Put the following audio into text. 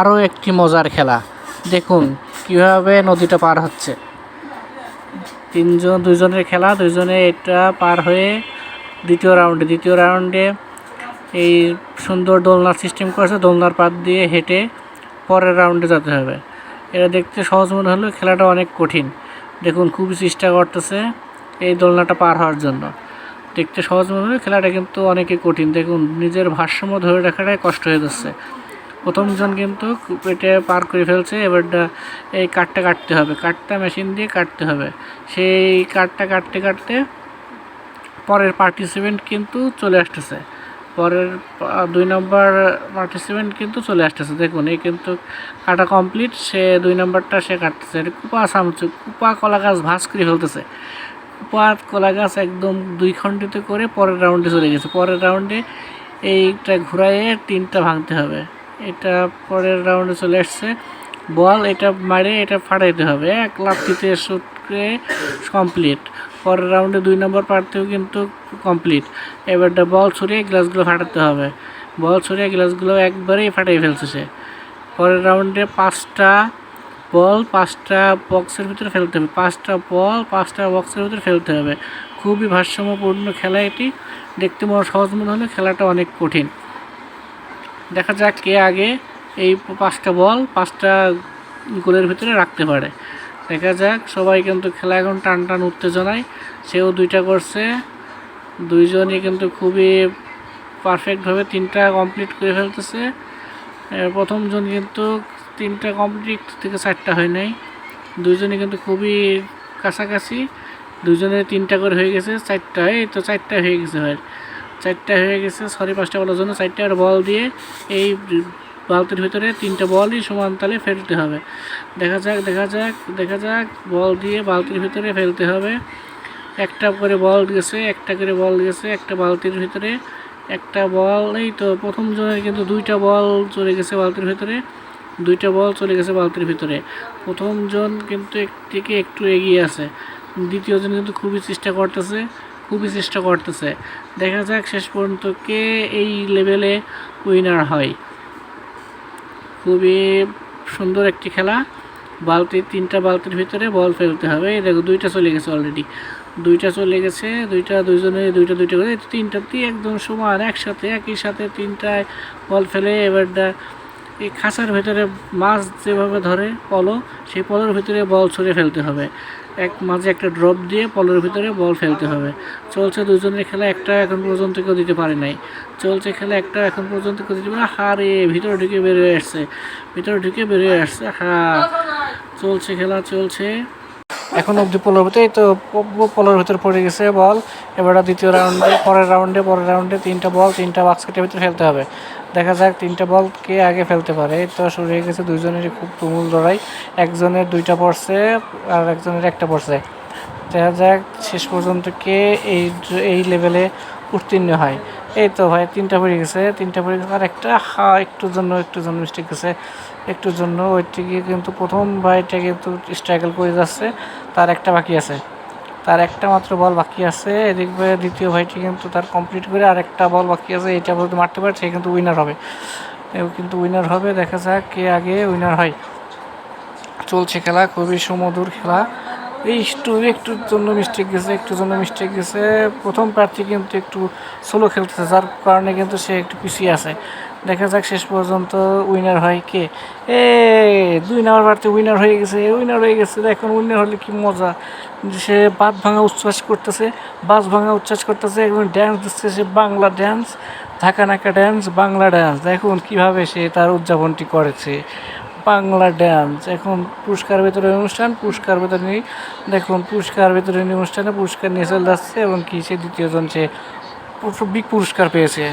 আরও একটি মজার খেলা। দেখুন, কীভাবে নদীটা পার হচ্ছে। তিনজন, দুইজনের খেলা, দুইজনে এটা পার হয়ে দ্বিতীয় রাউন্ডে দ্বিতীয় রাউন্ডে এই সুন্দর দোলনার সিস্টেম করেছে, দোলনার পাত দিয়ে হেঁটে পরের রাউন্ডে যেতে হবে। এটা দেখতে সহজ মনে হলেও খেলাটা অনেক কঠিন। দেখুন খুবই চেষ্টা করতেছে এই দোলনাটা পার হওয়ার জন্য। দেখতে সহজ মনে হলেও খেলাটা কিন্তু অনেকই কঠিন। দেখুন, নিজের ভারসাম্য ধরে রাখাটাই কষ্ট হয়ে যাচ্ছে। প্রথমজন কিন্তু পেটে পার করে ফেলছে এবারটা এই কাঠটা কাটতে হবে। কাঠটা মেশিন দিয়ে কাটতে হবে। সেই কাঠটা কাটতে কাটতে পরের পার্টিসিপেন্ট কিন্তু চলে আসতেছে। পরের দুই নম্বর পার্টিসিপেন্ট কিন্তু চলে আসতেছে। দেখুন, এই কিন্তু কাটা কমপ্লিট সে দুই নম্বরটা সে কাটতেছে। কুপা সামচুক, কুপা কলা গাছ ভাস করে ফেলতেছে। কুপা কলা গাছ একদম দুই খণ্ডিত করে পরের রাউন্ডে চলে গেছে। পরের রাউন্ডে এইটা ঘুরাইয়ে তিনটা ভাঙতে হবে। এটা পরের রাউন্ডে চলে আসছে। বল এটা মারে, এটা ফাটাইতে হবে। এক লাফিতে শুটকে কমপ্লিট পরের রাউন্ডে দুই নম্বর প্রার্থীও কিন্তু কমপ্লিট এবারটা বল ছড়িয়ে গ্লাসগুলো ফাটাতে হবে। বল ছড়িয়ে গ্লাসগুলো একবারেই ফাটাই ফেলছে সে। পরের রাউন্ডে পাঁচটা বল, পাঁচটা বক্সের ভিতরে ফেলতে হবে। পাঁচটা বল, পাঁচটা বক্সের ভিতরে ফেলতে হবে। খুবই ভারসাম্যপূর্ণ খেলা এটি। দেখতে মনে সহজ মনে হলে খেলাটা অনেক কঠিন। দেখা যাক কে আগে এই পাঁচটা বল, পাঁচটা গোলের ভিতরে রাখতে পারে। দেখা যাক, সবাই কিন্তু খেলা এখন টান টান উত্তেজনায়। সেও দুইটা করছে। দুইজনই কিন্তু খুবই পারফেক্টভাবে তিনটা কমপ্লিট করে ফেলতেছে। প্রথমজন কিন্তু তিনটা কমপ্লিট থেকে চারটা হয় নাই। দুইজনই কিন্তু খুবই কাছাকাছি। দুজনের তিনটা করে হয়ে গেছে চারটা এই তো চারটা হয়ে গেছে ভাই। চারটা হয়ে গেছে সরি পাঁচটা বলার জন্য চারটার বল দিয়ে এই বালতির ভিতরে তিনটা বলই সমান তালে ফেলতে হবে। দেখা যাক দেখা যাক দেখা যাক, বল দিয়ে বালতির ভিতরে ফেলতে হবে। একটা করে বল গেছে, একটা করে বল গেছে, একটা বালতির ভিতরে, একটা বল, এই তো প্রথম জনের কিন্তু দুইটা বল চলে গেছে বালতির ভিতরে, দুইটা বল চলে গেছে বালতির ভিতরে। প্রথম জন কিন্তু একটিকে একটু এগিয়ে আছে, দ্বিতীয় জন কিন্তু খুবই চেষ্টা করতেছে। খুবই চেষ্টা করতেছে। দেখা যাক শেষ পর্যন্ত কে এই লেভেলে উইনার হয়। খুবই সুন্দর একটি খেলা। বালতি, তিনটা বালতির ভিতরে বল ফেলতে হবে। দেখো, দুইটা চলে গেছে অলরেডি দুইটা চলে গেছে, দুইটা দুইজনে, দুইটা দুইটা করে। তিনটাতেই একদম সমান, একসাথে, একই সাথে তিনটায় বল ফেলে। এবারটা এই খাঁচার ভেতরে মাছ যেভাবে ধরে পলো, সেই পলোর ভিতরে বল ছুঁড়ে ফেলতে হবে। এক মাঝে একটা ড্রপ দিয়ে পলোর ভিতরে বল ফেলতে হবে। চলছে দুজনের খেলা, একটা এখন পর্যন্ত কেউ দিতে পারে নাই। চলছে খেলা, একটা এখন পর্যন্ত কেউ দিতে পারে হারে, ভিতরে ঢুকে বেরিয়ে আসছে। ভিতরে ঢুকে বেরিয়ে আসছে হা চলছে খেলা, চলছে। এখন অব্দি পোলোর ভিতরে তো পোলোর ভিতরে পড়ে গেছে বল। এবার দ্বিতীয় রাউন্ডে পরের রাউন্ডে পরের রাউন্ডে তিনটা বল, তিনটা বাস্কেটের ভিতরে ফেলতে হবে। দেখা যাক তিনটা বল কে আগে ফেলতে পারে। তো শুরু হয়ে গেছে দুইজনেরই খুব তুমুল লড়াই। একজনের দুইটা পড়ছে আর একজনের একটা পড়ছে। দেখা যাক শেষ পর্যন্ত কে এই এই লেভেলে উত্তীর্ণ হয়। এই তো ভাই, তিনটা পড়ে গেছে, তিনটা পড়ে গেছে। আর একটা হা, একটুর জন্য একটুর জন্য মিস্টেক গেছে একটুর জন্য। ওইটিকে কিন্তু প্রথম ভাইটা কিন্তু স্ট্রাগল করে যাচ্ছে, তার একটা বাকি আছে। তার একটা মাত্র বল বাকি আছে দিয়ে দ্বিতীয় ভাইটি কিন্তু তার কমপ্লিট করে আর একটা বল বাকি আছে এটা বলতে মারতে পারে সে কিন্তু উইনার হবে। কিন্তু উইনার হবে, দেখা যাক কে আগে উইনার হয়। চলছে খেলা, খুবই সুমধুর খেলা। একটু একটুর জন্য মিস্টেক গেছে একটুর জন্য মিস্টেক গেছে। প্রথম প্রার্থী কিন্তু একটু সোলো খেলতেছে, যার কারণে কিন্তু সে একটু পিছিয়ে আছে। দেখা যাক শেষ পর্যন্ত উইনার হয় কে। এ, দুই নাম্বার প্রার্থী উইনার হয়ে গেছে উইনার হয়ে গেছে। এখন উইনার হলে কি মজা? সে বাদ ভাঙা উচ্ছ্বাস করতেছে বাস ভাঙা উচ্ছ্বাস করতেছে এবং ড্যান্স দিচ্ছে, সে বাংলা ড্যান্স ঢাকা নাকা ড্যান্স বাংলা ড্যান্স দেখুন কীভাবে সে তার উদযাপনটি করেছে। বাংলা ড্যান্স এখন পুরস্কার ভেতরে অনুষ্ঠান, পুরস্কার নেই দেখুন, পুরস্কার ভেতরে অনুষ্ঠানে পুরস্কার নিয়ে চলে যাচ্ছে এবং কি সে দ্বিতীয়জন সে বিগ পুরস্কার পেয়েছে।